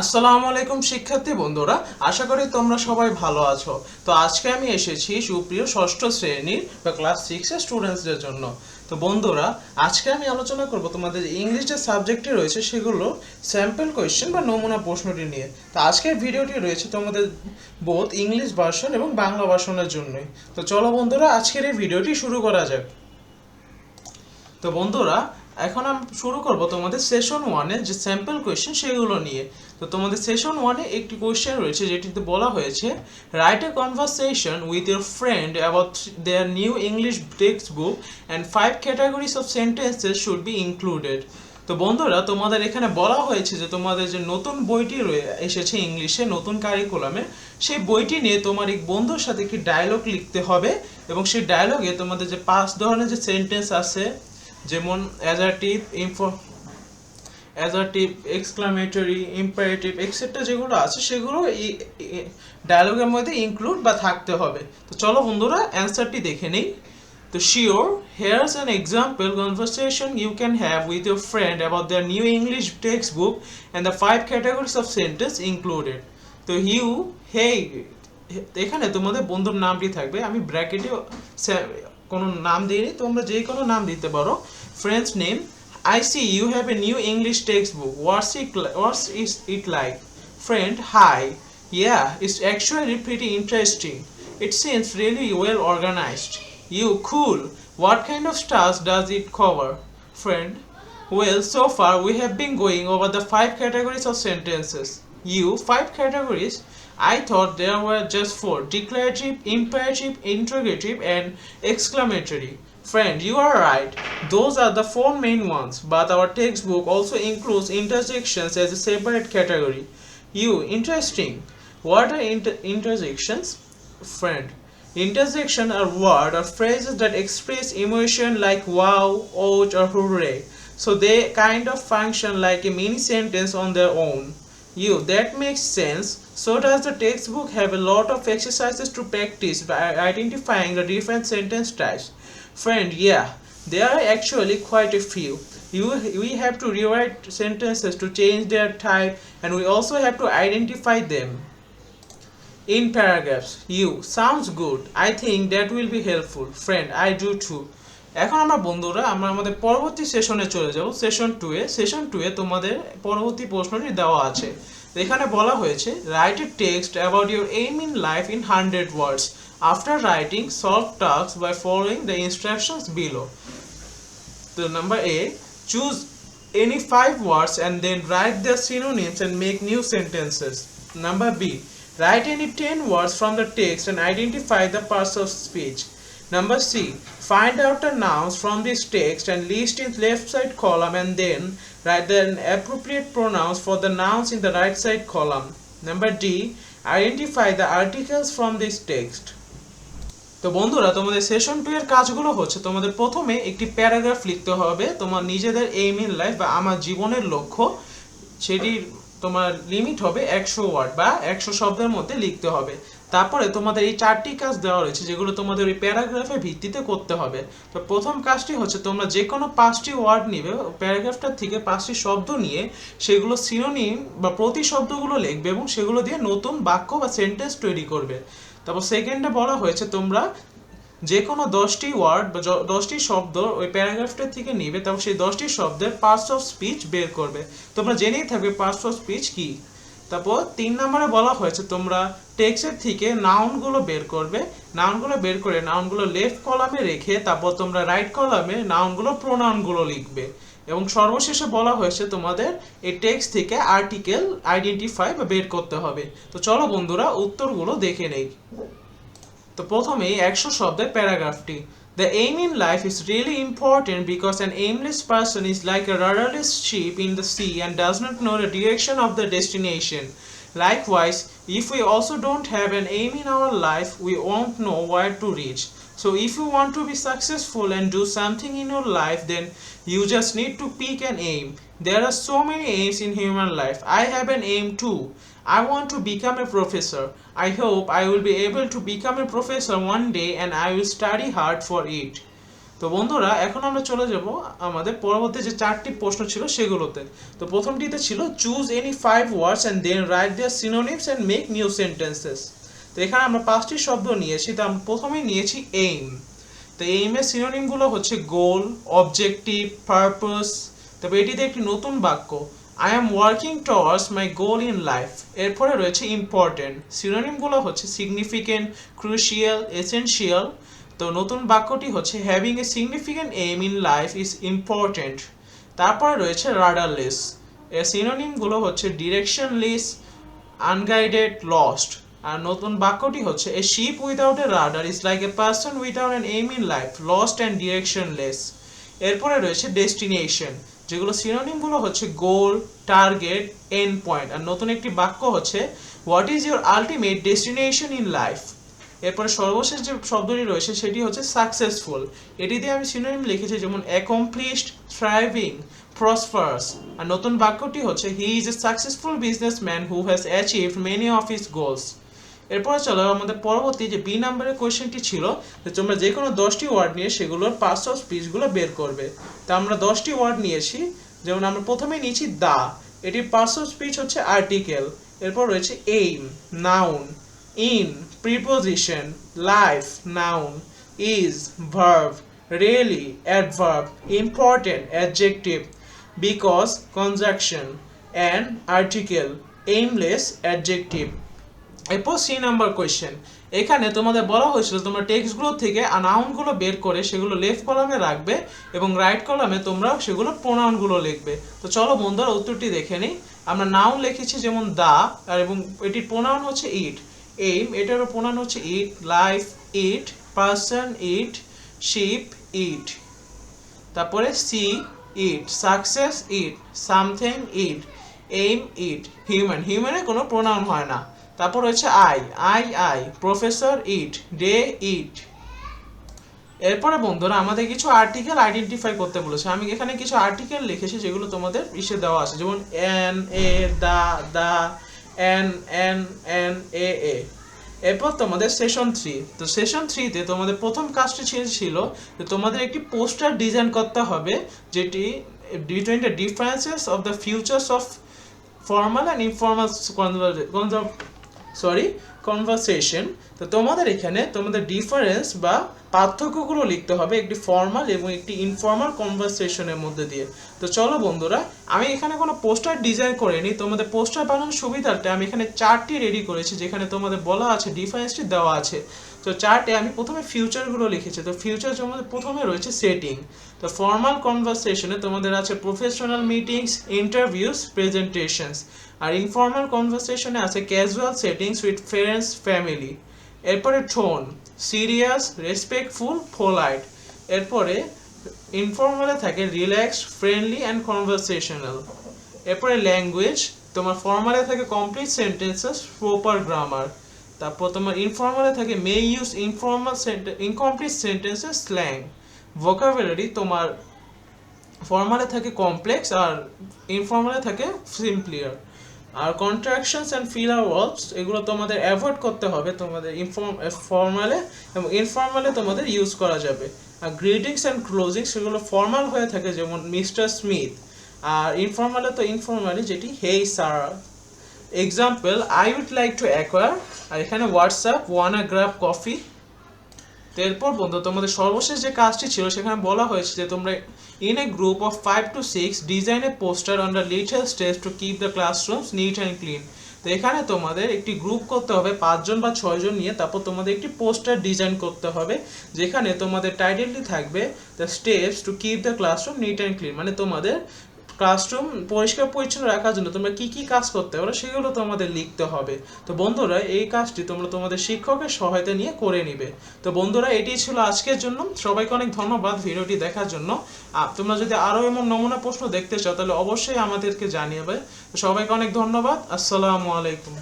আসসালামু আলাইকুম শিক্ষার্থী বন্ধুরা, আশা করি তোমরা সবাই ভালো আছো। তো আজকে আমি এসেছি সুপ্রিয় ষষ্ঠ শ্রেণির বা ক্লাস সিক্সের স্টুডেন্টসদের জন্য। তো বন্ধুরা, আজকে আমি আলোচনা করব তোমাদের ইংলিশ যে সাবজেক্টটি রয়েছে সেগুলো স্যাম্পল কোয়েশ্চেন বা নমুনা প্রশ্নটি নিয়ে। তো আজকের ভিডিওটি রয়েছে তোমাদের বোধ ইংলিশ ভার্সন এবং বাংলা ভার্সনের জন্যই। তো চলো বন্ধুরা, আজকের এই ভিডিওটি শুরু করা যাক। তো বন্ধুরা এখন আমি শুরু করব তোমাদের সেশন ওয়ানে যে স্যাম্পল কোয়েশ্চেন সেগুলো নিয়ে। তো তোমাদের সেশন ওয়ানে একটি কোয়েশ্চেন রয়েছে, যেটিতে বলা হয়েছে write a conversation with your friend about their new English text book and five categories of sentences should be included তো বন্ধুরা, তোমাদের এখানে বলা হয়েছে যে তোমাদের যে নতুন বইটি এসেছে ইংলিশে নতুন কারিকুলামে সেই বইটি নিয়ে তোমার এক বন্ধুর সাথে একটি ডায়লগ লিখতে হবে এবং সেই ডায়লগে তোমাদের যে পাঁচ ধরনের যে সেন্টেন্স আছে যেমন assertive info assertive exclamatory imperative etcetera যেগুলো আছে, সেগুলো এই ডায়লগের মধ্যে ইনক্লুড বা থাকতে হবে। তো চলো বন্ধুরা অ্যান্সারটি দেখে নিই। তো sure here's an example conversation you can have with your friend about the new English text book and the five categories of sentence included তো হিউ হে এখানে তোমাদের বন্ধুর নামটি থাকবে। আমি ব্র্যাকেটে কোনো নাম দিইনি, তোমরা যে কোনো নাম দিতে পারো। Friend's name. I see you have a new English textbook. What's it, what's it like? Friend, hi. Yeah, it's actually pretty interesting. It seems really well organized. You, cool. What kind of stuff does it cover? Friend, well, so far we have been going over the five categories of sentences. You, five categories? I thought there were just four declarative, imperative, interrogative, and exclamatory. Friend, you are right. Those are the four main ones, but our textbook also includes interjections as a separate category. You, interesting. What are inter- interjections? Friend, interjection are words or phrases that express emotion like wow, ouch, or hooray. So they kind of function like a mini sentence on their own. You, that makes sense. So does the textbook have a lot of exercises to practice by identifying the different sentence types? Friend, yeah, there are actually quite a few. You, we have to rewrite sentences to change their type and we also have to identify them. In paragraphs, you, sounds good. I think that will be helpful. Friend, I do too. এখন আমরা বন্ধুরা আমরা আমাদের পরবর্তী সেশনে চলে যাব session two A session two A তোমাদের পরবর্তী প্রশ্নটি দেওয়া আছে এখানে বলা হয়েছে write a text about your aim in life in hundred words After writing, solve tasks by following the instructions below. So number A, choose any five words and then write their synonyms and make new sentences. Number B, write any 10 words from the text and identify the parts of speech. Number C, find out the nouns from this text and list in left side column and then write the appropriate pronouns for the nouns in the right side column. Number D, identify the articles from this text. তো বন্ধুরা, তোমাদের session two এর কাজগুলো হচ্ছে, তোমাদের প্রথমে একটি paragraph লিখতে হবে তোমার নিজেদের এইম ইন লাইফ বা আমার জীবনের লক্ষ্য। সেটির তোমার লিমিট হবে একশো ওয়ার্ড বা একশো শব্দের মধ্যে লিখতে হবে। তারপরে তোমাদের এই চারটি কাজ দেওয়া রয়েছে, যেগুলো তোমাদের ওই প্যারাগ্রাফের ভিত্তিতে করতে হবে। তো প্রথম কাজটি হচ্ছে, তোমরা যে কোনো পাঁচটি ওয়ার্ড নিবে প্যারাগ্রাফটার থেকে পাঁচটি শব্দ নিয়ে সেগুলো সিনোনিম বা প্রতিশব্দগুলো লিখবে এবং সেগুলো দিয়ে নতুন বাক্য বা সেন্টেন্স তৈরি করবে। তারপর সেকেন্ডে বলা হয়েছে, তোমরা যে কোনো দশটি ওয়ার্ড বা দশটি শব্দ ওই প্যারাগ্রাফটার থেকে নিবে, তারপর সেই দশটি শব্দের পার্টস অফ স্পিচ বের করবে। তোমরা জেনেই থাকবে পার্টস অফ স্পিচ কি। তারপর তিন নম্বরে বলা হয়েছে, তোমরা টেক্সটের থেকে নাউনগুলো বের করবে। নাউনগুলো বের করে নাউনগুলো লেফট কলামে রেখে তারপর তোমরা রাইট কলামে নাউনগুলো প্রোনাউনগুলো লিখবে। এবং সর্বশেষে বলা হয়েছে তোমাদের এই টেক্সট থেকে আর্টিকেল আইডেন্টিফাই বা বের করতে হবে। তো চলো বন্ধুরা, উত্তরগুলো দেখে নেই। তো প্রথমেই একশো শব্দের প্যারাগ্রাফটি the aim in life is really important because an aimless person is like a rudderless ship in the sea and does not know the direction of the destination likewise if we also don't have an aim in our life we won't know where to reach So, if you want to be successful and do something in your life, then you just need to pick an aim. There are so many aims in human life. I have an aim too. I want to become a professor. I hope I will be able to become a professor one day and I will study hard for it. তো বন্ধুরা এখন আমরা চলে যাব আমাদের পরবর্তী যে চারটি প্রশ্ন ছিল সেগুলোতে তো প্রথমটিতে ছিল choose any five words and then write their synonyms and make new sentences তো এখানে আমরা পাঁচটি শব্দ নিয়েছি তো আমরা প্রথমেই নিয়েছি এইম তো এইমের সিনোনিমগুলো হচ্ছে গোল অবজেক্টিভ পারপাস তবে এটিতে একটি নতুন বাক্য I am working towards my goal in life এরপরে রয়েছে ইম্পর্টেন্ট সিনোনিমগুলো হচ্ছে সিগনিফিকেন্ট ক্রুশিয়াল এসেনশিয়াল তো নতুন বাক্যটি হচ্ছে having a significant aim in life is important তারপরে রয়েছে রাডারলেস এর সিনোনিমগুলো হচ্ছে ডিরেকশনলেস আনগাইডেড লস্ট আর নতুন বাক্যটি হচ্ছে a ship without a rudder is like a person without an aim in life lost and directionless এরপরে রয়েছে ডেস্টিনেশন যেগুলো সিনোনিমগুলো হচ্ছে গোল টার্গেট এন্ড পয়েন্ট আর নতুন একটি বাক্য হচ্ছে what is your ultimate destination in life এরপরে সর্বশেষ যে শব্দটি রয়েছে, সেটি হচ্ছে সাকসেসফুল এটি দিয়ে আমি সিনোনিম লিখেছি যেমন অ্যাকমপ্লিশড থ্রাইভিং প্রসপারাস আর নতুন বাক্যটি হচ্ছে he is a successful businessman who has achieved many of his goals এরপরে চলো, আমাদের পরবর্তী যে বি নাম্বারের কোয়েশ্চেনটি ছিল, যে তোমরা যে কোনো দশটি ওয়ার্ড নিয়ে সেগুলোর পার্টস অফ স্পিচগুলো বের করবে। তা আমরা দশটি ওয়ার্ড নিয়েছি, যেমন আমরা প্রথমে নিয়েছি দা, এটির পার্টস অফ স্পিচ হচ্ছে আর্টিকেল এরপর রয়েছে aim noun in preposition life noun is verb really adverb important adjective because conjunction and article aimless adjective এরপর সি নাম্বার কোয়েশ্চেন এখানে তোমাদের বলা হয়েছিল তোমরা টেক্সটগুলো থেকে নাউনগুলো বের করে সেগুলো লেফট কলামে রাখবে এবং রাইট কলামে তোমরা সেগুলো প্রোনাউনগুলো লিখবে। তো চলো বন্ধুরা উত্তরটি দেখে নিই। আমরা নাউন লিখেছি যেমন দা আর এবং এটির প্রোনাউন হচ্ছে ইট এইম এটারও প্রোনাউন হচ্ছে it life it person it ship it তারপরে sea it success it something it aim it human হিউম্যানের কোনো প্রোনাউন হয় না। তারপর রয়েছে I I I, professor it, day it. এরপরে বন্ধুরা আমাদের কিছু আর্টিকেল আইডেন্টিফাই করতে বলেছে। আমি এখানে কিছু আর্টিকেল লিখেছি যেগুলো তোমাদের ইসে দেওয়া আছে। যেমন an, a, the the, an an an, a a. এরপর তোমাদের সেশন থ্রি তো সেশন থ্রিতে তোমাদের প্রথম কাজটি ছিল- যে তোমাদের একটি পোস্টার ডিজাইন করতে হবে, যেটি between the differences of the futures of formal and informal sorry conversation তো তোমাদের এখানে তোমাদের ডিফারেন্স বা পার্থক্যগুলো লিখতে হবে একটি ফর্মাল এবং একটি ইনফর্মাল কনভারসেশনের মধ্যে দিয়ে। তো চলো বন্ধুরা, আমি এখানে কোনো পোস্টার ডিজাইন করিনি। তোমাদের পোস্টার বানানোর সুবিধার্থে আমি এখানে চারটি রেডি করেছি, যেখানে তোমাদের বলা আছে ডিফারেন্সটি দেওয়া আছে। তো চার্টে আমি প্রথমে ফিউচারগুলো লিখেছি। তো ফিউচার যেমন প্রথমে রয়েছে সেটিং তো ফর্মাল কনভারসেশনে তোমাদের আছে প্রফেশনাল মিটিংস ইন্টারভিউস প্রেজেন্টেশনস আর ইনফর্মাল কনভারসেশনে আছে casual settings with friends family এরপরে টোন সিরিয়াস রেসপেক্টফুল পোলাইট এরপরে ইনফর্মালে থাকে রিল্যাক্স ফ্রেন্ডলি অ্যান্ড কনভারসেশনাল এরপরে ল্যাঙ্গুয়েজ তোমার ফর্মালে থাকে কমপ্লিট সেন্টেন্সেস প্রপার গ্রামার তারপর তোমার ইনফর্মালে থাকে মে ইউজ ইনফর্মাল ইনকমপ্লিট সেন্টেন্সের স্ল্যাং ভোকাবুলারি তোমার ফর্মালে থাকে কমপ্লেক্স আর ইনফর্মালে থাকে সিম্পলিয়ার আর কন্ট্রাকশনস অ্যান্ড ফিলার ওয়ার্বস এগুলো তোমাদের অ্যাভয়েড করতে হবে, তোমাদের ইনফর্ম ফর্মালে এবং ইনফর্মালে তোমাদের ইউজ করা যাবে। আর গ্রিটিংস অ্যান্ড ক্লোজিং সেগুলো ফর্মাল হয়ে থাকে, যেমন মিস্টার স্মিথ আর ইনফর্মালে তো ইনফর্মালি যেটি hey sir example I would like to acquire আর এখানে হোয়াটসঅ্যাপ আ গ্রাফ কফি তো এরপর বন্ধু, তোমাদের সর্বশেষ যে কাজটি ছিল, সেখানে বলা হয়েছে যে তোমরা in a group of five to six design a poster on the little stage to keep the classrooms neat and clean তো এখানে তোমাদের একটি গ্রুপ করতে হবে, পাঁচজন বা ছয়জন নিয়ে, তারপর তোমাদের একটি পোস্টার ডিজাইন করতে হবে, যেখানে তোমাদের টাইটেলটি থাকবে the steps to keep the classroom neat and clean মানে তোমাদের ক্লাসরুম পরিষ্কার পরিচ্ছন্ন রাখার জন্য তোমরা কি কি কাজ করতে পারো সেগুলো তোমাদের লিখতে হবে। তো বন্ধুরা, এই কাজটি তোমরা তোমাদের শিক্ষকের সহায়তা নিয়ে করে নিবে। তো বন্ধুরা এটি ছিল আজকের জন্য। সবাইকে অনেক ধন্যবাদ ভিডিওটি দেখার জন্য। তোমরা যদি আরও এমন নমুনা প্রশ্ন দেখতে চাও, তাহলে অবশ্যই আমাদেরকে জানিয়ে সবাইকে অনেক ধন্যবাদ। আসসালামু আলাইকুম।